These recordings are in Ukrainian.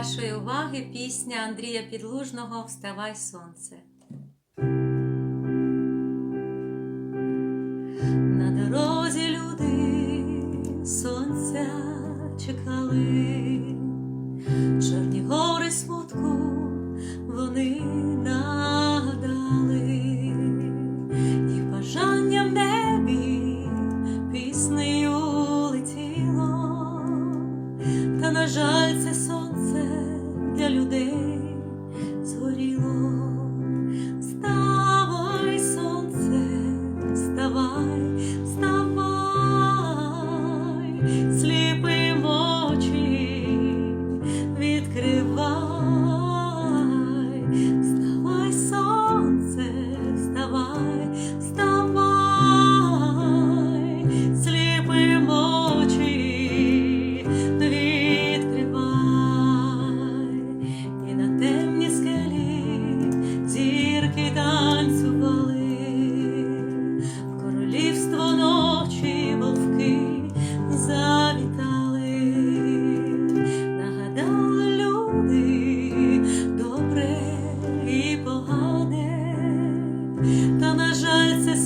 вашої уваги пісня Андрія Підлужного Вставай сонце. На дорозі люди сонця чекали, чорні гори смутку вони нагадали, їх бажання в небі піснею летіло, та, на жаль, це сонце для людей згоріло. Вставай, сонце, вставай, вставай,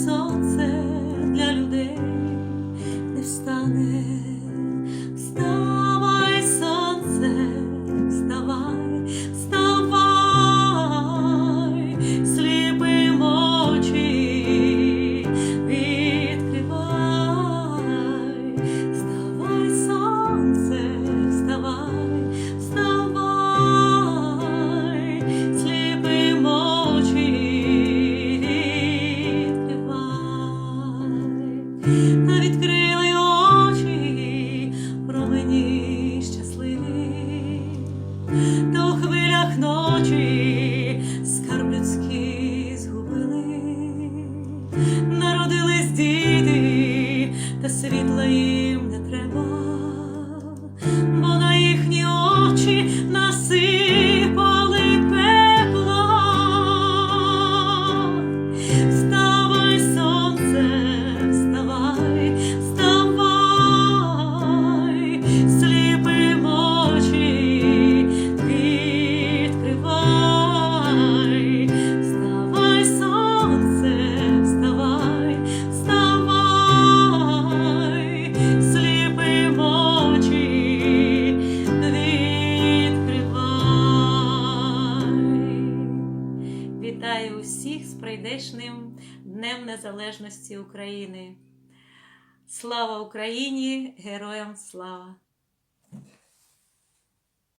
сонце для людей не встане. Та відкрили очі промені щасливі, та у хвилях ночі скарб людський згубили, народились діти, та світла Вітаю усіх з прийдешним Днем Незалежності України. Слава Україні! Героям слава!